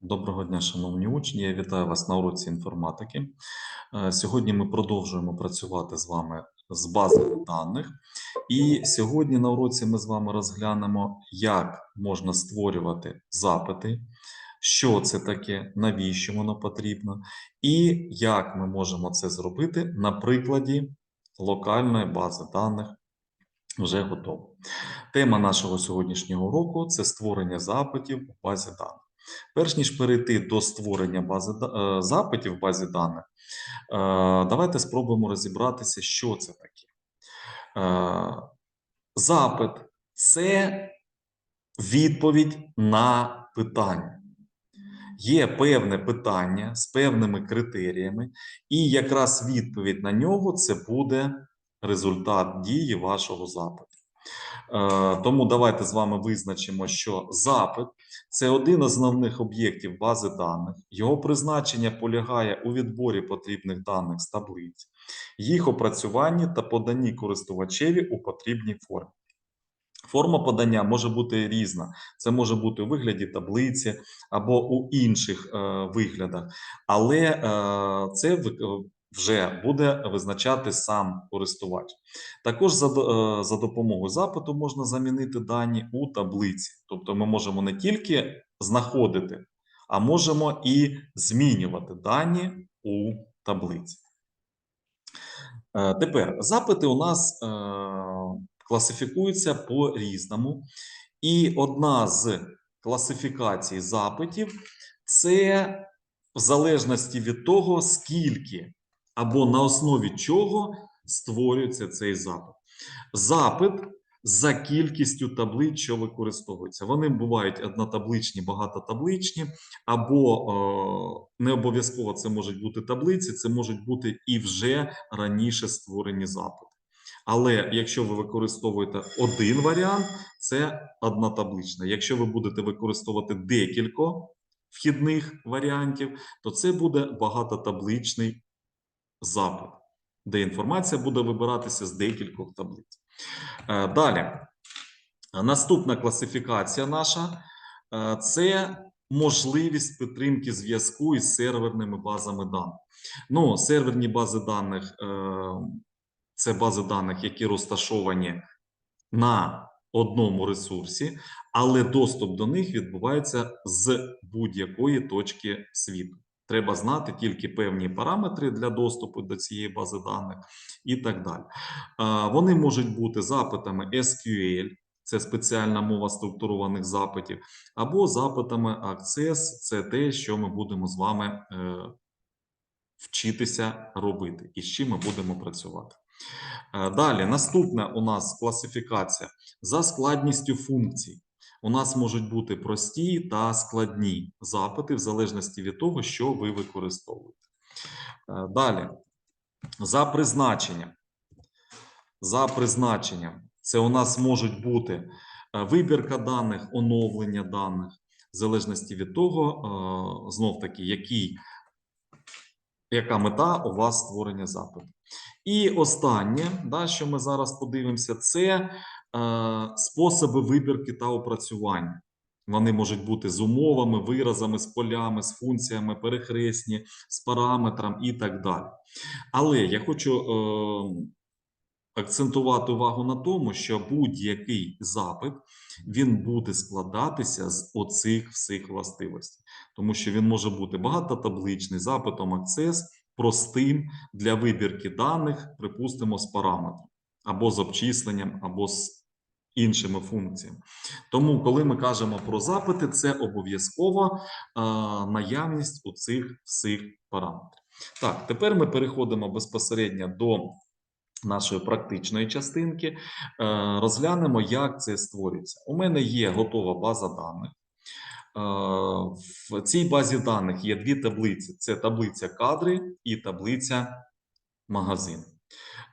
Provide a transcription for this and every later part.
Доброго дня, шановні учні. Я вітаю вас на уроці інформатики. Е, Сьогодні ми продовжуємо працювати з вами з базами даних. І сьогодні на уроці ми з вами розглянемо, як можна створювати запити, що це таке, навіщо воно потрібно, і як ми можемо це зробити на прикладі локальної бази даних. Вже готово. Тема нашого сьогоднішнього уроку це створення запитів у базі даних. Перш ніж перейти до створення бази е, запитів в базі даних, е, давайте спробуємо розібратися, що це таке. Е, Запит це відповідь на питання. Є певне питання з певними критеріями, і якраз відповідь на нього це буде результат дії вашого запиту. Тому давайте з вами визначимо, що запит це один із основних об'єктів бази даних. Його призначення полягає у відборі потрібних даних з таблиць, їх опрацюванні та поданні користувачеві у потрібній формі. Форма подання може бути різна. Це може бути у вигляді таблиці або у інших е, виглядах, але е, це в- вже буде визначати сам користувач. Також за, е, за допомогою запиту можна замінити дані у таблиці. Тобто ми можемо не тільки знаходити, а можемо і змінювати дані у таблиці. Е, Тепер запити у нас е, класифікуються по-різному. І одна з класифікацій запитів це в залежності від того, скільки або на основі чого створюється цей запит. Запит за кількістю таблиць, що використовуються. Вони бувають однотабличні, багатотабличні, або е, не обов'язково це можуть бути таблиці, це можуть бути і вже раніше створені запити. Але якщо ви використовуєте один варіант, це однотаблична. Якщо ви будете використовувати декілька вхідних варіантів, то це буде багатотабличний запит, де інформація буде вибиратися з декількох таблиць. Е, Далі, наступна класифікація наша е, це можливість підтримки зв'язку із серверними базами даних. Ну, серверні бази даних е, це бази даних, які розташовані на одному ресурсі, але доступ до них відбувається з будь-якої точки світу. Треба знати тільки певні параметри для доступу до цієї бази даних і так далі. Вони можуть бути запитами SQL, це спеціальна мова структурованих запитів, або запитами Access, це те, що ми будемо з вами е, вчитися робити і з чим ми будемо працювати. Е, Далі, наступна у нас класифікація за складністю функцій. У нас можуть бути прості та складні запити в залежності від того, що ви використовуєте. Е, Далі, за призначенням. За призначенням. Це у нас можуть бути е, вибірка даних, оновлення даних, в залежності від того, знов таки, який, яка мета у вас створення запиту. І останнє, да, що ми зараз подивимося, це е, способи вибірки та опрацювання. Вони можуть бути з умовами, виразами, з полями, з функціями, перехресні, з параметром і так далі. Але я хочу е, акцентувати увагу на тому, що будь-який запит він буде складатися з оцих всіх властивостей, тому що він може бути багатотабличний запитом Access, простим для вибірки даних, припустимо, з параметром, або з обчисленням, або з іншими функціями. Тому, коли ми кажемо про запити, це обов'язково е, наявність у цих всіх параметрів. Так, тепер ми переходимо безпосередньо до нашої практичної частинки. Е, розглянемо, як це створюється. У мене є готова база даних. Е, В цій базі даних є дві таблиці: це таблиця кадри і таблиця магазин.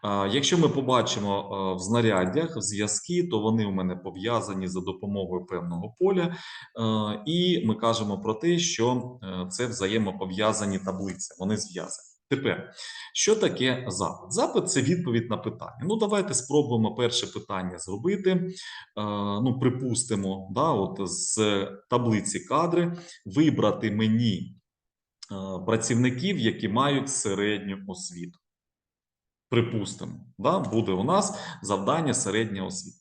Е, Якщо ми побачимо е, в знаряддях в зв'язки, то вони у мене пов'язані за допомогою певного поля, і ми кажемо про те, що це взаємопов'язані таблиці, вони зв'язані. Тепер, що таке запит? Запит це відповідь на питання. Ну, давайте спробуємо перше питання зробити. Е, ну, припустимо, да, от з таблиці кадри вибрати мені е, працівників, які мають середню освіту. Припустимо, да, буде у нас завдання середня освіта.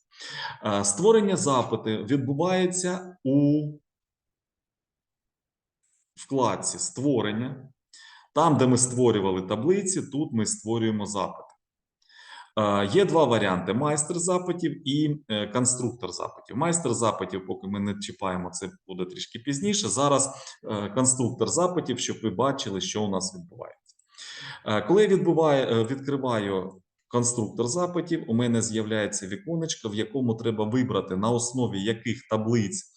Е, Створення запиту відбувається у вкладці створення. Там, де ми створювали таблиці, тут ми створюємо запити. Е, Є два варіанти: майстер запитів і е, конструктор запитів. Майстер запитів, поки ми не чіпаємо, це буде трішки пізніше. Зараз е, конструктор запитів, щоб ви бачили, що у нас відбувається. Коли я відбуваю, відкриваю конструктор запитів, у мене з'являється віконечко, в якому треба вибрати на основі яких таблиць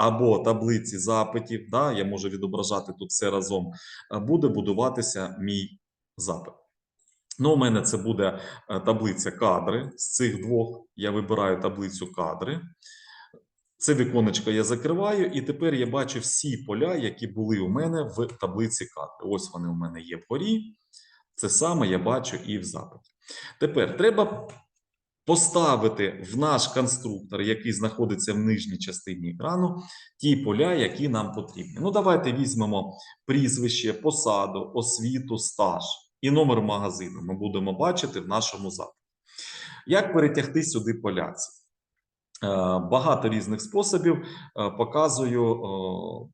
або таблиці запитів, да, я можу відображати тут все разом, е, буде будуватися мій запит. Ну, у мене це буде е, таблиця кадри. З цих двох я вибираю таблицю кадри. Це віконечко я закриваю, і тепер я бачу всі поля, які були у мене в таблиці кадри. Ось вони у мене є вгорі. Це саме я бачу і в запиті. Тепер треба поставити в наш конструктор, який знаходиться в нижній частині екрану, ті поля, які нам потрібні. Ну, давайте візьмемо прізвище, посаду, освіту, стаж і номер магазину. Ми будемо бачити в нашому запиті. Як перетягти сюди поля? Е, Багато різних способів е, показую е,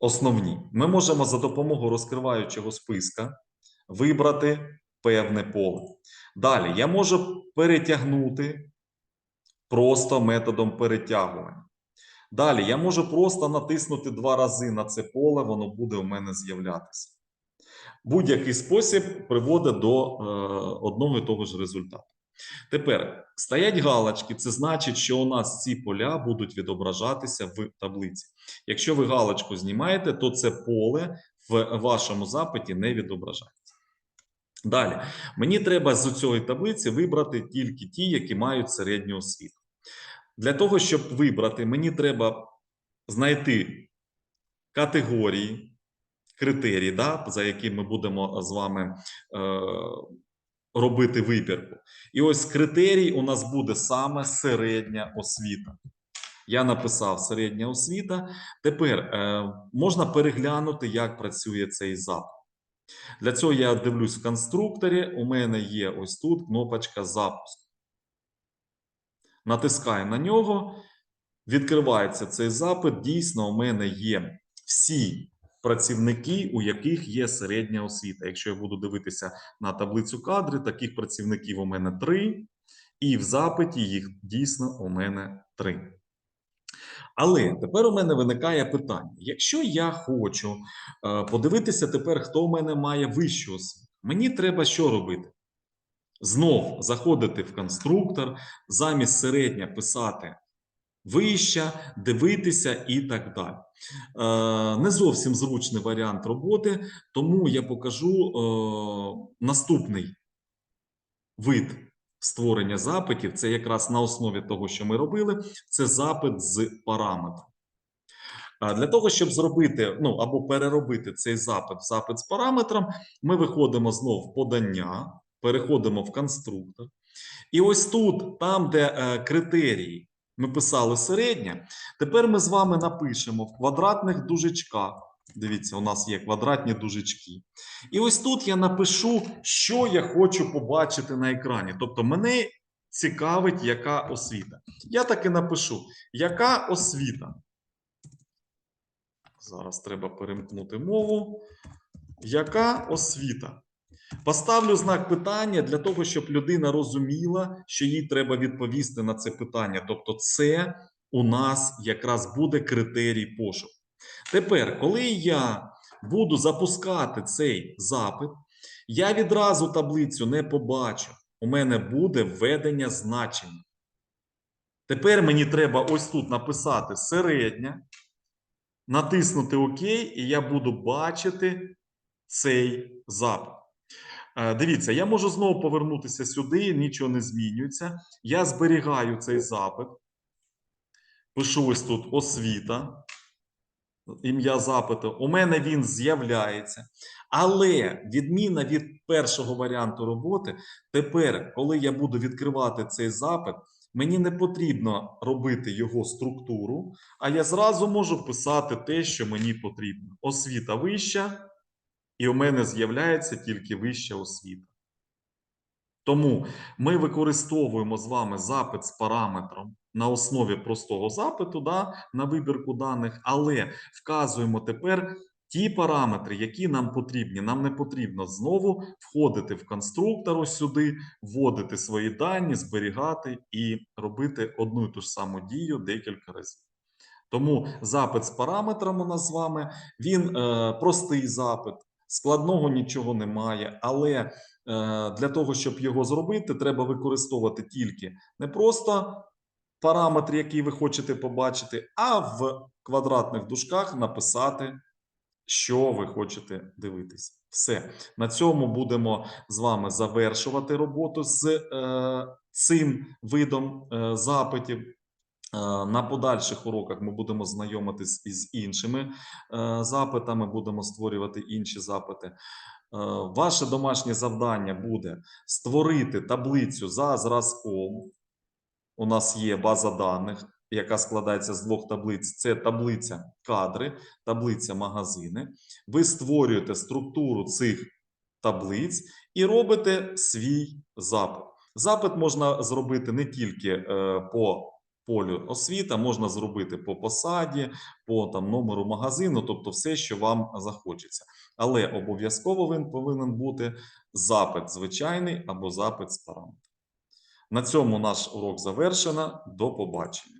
основні. Ми можемо за допомогою розкриваючого списка вибрати певне поле. Далі я можу перетягнути просто методом перетягування. Далі я можу просто натиснути два рази на це поле, воно буде у мене з'являтися. Будь-який спосіб приводить до е, одного і того ж результату. Тепер стоять галочки, це значить, що у нас ці поля будуть відображатися в таблиці. Якщо ви галочку знімаєте, то це поле в вашому запиті не відображається. Далі, мені треба з цієї таблиці вибрати тільки ті, які мають середню освіту. Для того, щоб вибрати, мені треба знайти категорії, критерії, да, за які ми будемо з вами е, робити вибірку. І ось критерій у нас буде саме середня освіта. Я написав середня освіта. Тепер е, можна переглянути, як працює цей запит. Для цього я дивлюсь в конструкторі. У мене є ось тут кнопочка запуск. Натискаю на нього. Відкривається цей запит. Дійсно, у мене є всі працівники, у яких є середня освіта. Якщо я буду дивитися на таблицю кадри, таких працівників у мене три, і в запиті їх дійсно у мене три. Але тепер у мене виникає питання: якщо я хочу е, подивитися тепер, хто у мене має вищу освіту, мені треба що робити? Знов заходити в конструктор, замість середня писати вища, дивитися і так далі. Е, не зовсім зручний варіант роботи, тому я покажу е, наступний вид створення запитів. Це якраз на основі того, що ми робили, це запит з параметром. Для того, щоб зробити ну або переробити цей запит запит з параметром, ми виходимо знову в подання, переходимо в конструктор. І ось тут, там, де е, критерії, ми писали середня, тепер ми з вами напишемо в квадратних дужечках. Дивіться, у нас є квадратні дужечки. І ось тут я напишу, що я хочу побачити на екрані. Тобто, мене цікавить, яка освіта. Я таки напишу, яка освіта. Зараз треба перемкнути мову. Яка освіта? Поставлю знак питання для того, щоб людина розуміла, що їй треба відповісти на це питання. Тобто, це у нас якраз буде критерій пошуку. Тепер, коли я буду запускати цей запит, я відразу таблицю не побачу. У мене буде введення значення. Тепер мені треба ось тут написати середня, натиснути ОК, і я буду бачити цей запит. Е, Дивіться, я можу знову повернутися сюди, нічого не змінюється. Я зберігаю цей запит. Пишу ось тут освіта. Ім'я запиту. У мене він з'являється. Але відміна від першого варіанту роботи, тепер, коли я буду відкривати цей запит, мені не потрібно робити його структуру, а я зразу можу писати те, що мені потрібно. Освіта вища, і у мене з'являється тільки вища освіта. Тому ми використовуємо з вами запит з параметром на основі простого запиту да, на вибірку даних, але вказуємо тепер ті параметри, які нам потрібні. Нам не потрібно знову входити в конструктор ось сюди, вводити свої дані, зберігати і робити одну і ту ж саму дію декілька разів. Тому запит з параметрами у нас з вами він е, простий запит, складного нічого немає, але е, для того, щоб його зробити, треба використовувати тільки не просто параметр, який ви хочете побачити, а в квадратних дужках написати, що ви хочете дивитися. Все на цьому будемо з вами завершувати роботу з е, цим видом е, запитів. Е, На подальших уроках ми будемо знайомитись із іншими е, запитами, будемо створювати інші запити. Е, Ваше домашнє завдання буде створити таблицю за зразком. У нас є база даних, яка складається з двох таблиць: це таблиця кадри, таблиця магазини. Ви створюєте структуру цих таблиць і робите свій запит. Запит можна зробити не тільки е, по полю освіта, можна зробити по посаді, по там номеру магазину, тобто все, що вам захочеться. Але обов'язково він повинен бути запит звичайний або запит з параметром. На цьому наш урок завершено. До побачення.